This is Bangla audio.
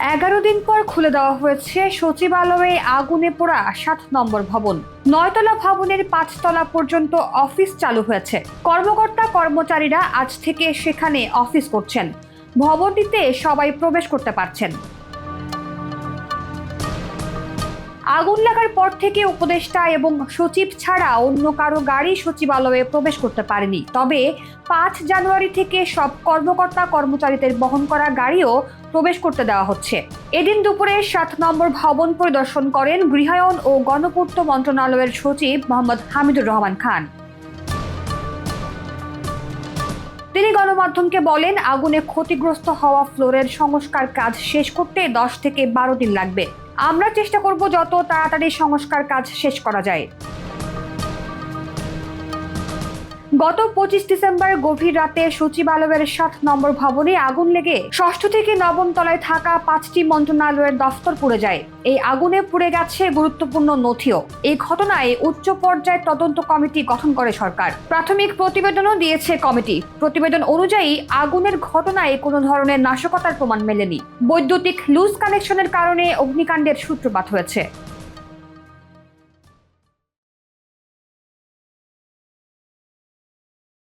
এগারো দিন পর খুলে দেওয়া হয়েছে সচিবালয়ে আগুনে পোড়া সাত নম্বর ভবন। নয়তলা ভবনের পাঁচতলা পর্যন্ত অফিস চালু হয়েছে। কর্মকর্তা, কর্মচারীরা আজ থেকে সেখানে অফিস করছেন। ভবনটিতে সবাই প্রবেশ করতে পারছেন। আগুন লাগার পর থেকে উপদেষ্টা এবং সচিব ছাড়া অন্য কারও গাড়ি সচিবালয়ে প্রবেশ করতে পারেনি। তবে পাঁচ জানুয়ারি থেকে সব কর্মকর্তা কর্মচারীদের বহন করা গাড়িও প্রবেশ করতে দেওয়া হচ্ছে। এদিন দুপুরে সাত নম্বর ভবন পরিদর্শন করেন গৃহায়ন ও গণপূর্ত মন্ত্রণালয়ের সচিব মোহাম্মদ হামিদুর রহমান খান। তিনি গণমাধ্যমকে বলেন, আগুনে ক্ষতিগ্রস্ত হওয়া ফ্লোরের সংস্কার কাজ শেষ করতে দশ থেকে বারো দিন লাগবে। আমরা চেষ্টা করব যত তাড়াতাড়ি সংস্কার কাজ শেষ করা যায়। গত পঁচিশ ডিসেম্বর গভীর রাতে সচিবালয়ের সাত নম্বর ভবনে আগুন লেগে ষষ্ঠ থেকে নবম তলায় থাকা পাঁচটি মন্ত্রণালয়ের দফতর পুড়ে যায়। এই আগুনে পুড়ে গেছে গুরুত্বপূর্ণ নথিও। এই ঘটনায় উচ্চ পর্যায়ে তদন্ত কমিটি গঠন করে সরকার। প্রাথমিক প্রতিবেদনও দিয়েছে কমিটি। প্রতিবেদন অনুযায়ী, আগুনের ঘটনায় কোনো ধরনের নাশকতার প্রমাণ মেলেনি। বৈদ্যুতিক লুজ কানেকশনের কারণে অগ্নিকাণ্ডের সূত্রপাত হয়েছে।